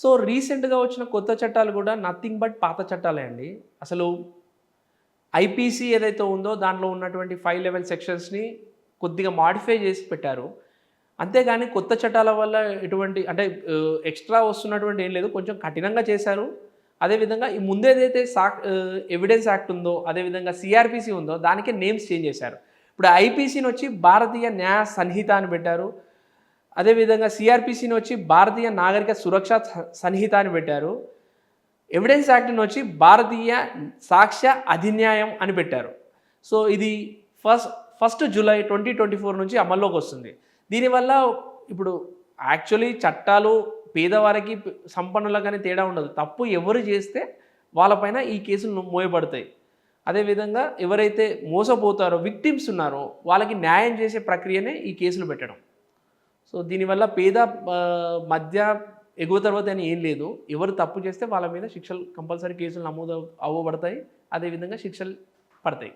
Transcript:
So రీసెంట్గా వచ్చిన కొత్త చట్టాలు కూడా నథింగ్ బట్ పాత చట్టాలే అండి. అసలు ఐపీసీ ఏదైతే ఉందో దాంట్లో ఉన్నటువంటి ఫైవ్ లెవెల్ సెక్షన్స్ని కొద్దిగా మాడిఫై చేసి పెట్టారు. అంతేగాని కొత్త చట్టాల వల్ల ఎటువంటి అంటే ఎక్స్ట్రా వస్తున్నటువంటి ఏం లేదు. కొంచెం కఠినంగా చేశారు. అదేవిధంగా ఈ ముందేదైతే సాక్ ఎవిడెన్స్ యాక్ట్ ఉందో అదేవిధంగా సిఆర్పిసి ఉందో దానికే నేమ్స్ చేంజ్ చేశారు. ఇప్పుడు ఐపీసీని వచ్చి భారతీయ న్యాయ సంహిత అని పెట్టారు. అదేవిధంగా సిఆర్పిసిని వచ్చి భారతీయ నాగరిక సురక్ష స- అని పెట్టారు. ఎవిడెన్స్ యాక్ట్ని వచ్చి భారతీయ సాక్ష్య అధిన్యాయం అని పెట్టారు. సో ఇది first first July twenty twenty four నుంచి అమల్లోకి వస్తుంది. దీనివల్ల ఇప్పుడు యాక్చువల్లీ చట్టాలు పేదవారికి సంపన్నులకు కానీ తేడా ఉండదు. తప్పు ఎవరు చేస్తే వాళ్ళపైన ఈ కేసులు మోయబడతాయి. అదేవిధంగా ఎవరైతే మోసపోతారో విక్టిమ్స్ ఉన్నారో వాళ్ళకి న్యాయం చేసే ప్రక్రియనే ఈ కేసులు పెట్టడం. సో దీనివల్ల పేద మధ్య ఎగువ తర్వాత అని ఏం లేదు. ఎవరు తప్పు చేస్తే వాళ్ళ మీద శిక్షలు కంపల్సరీ కేసులు నమోదు అవ్వబడతాయి. అదేవిధంగా శిక్షలు పడతాయి.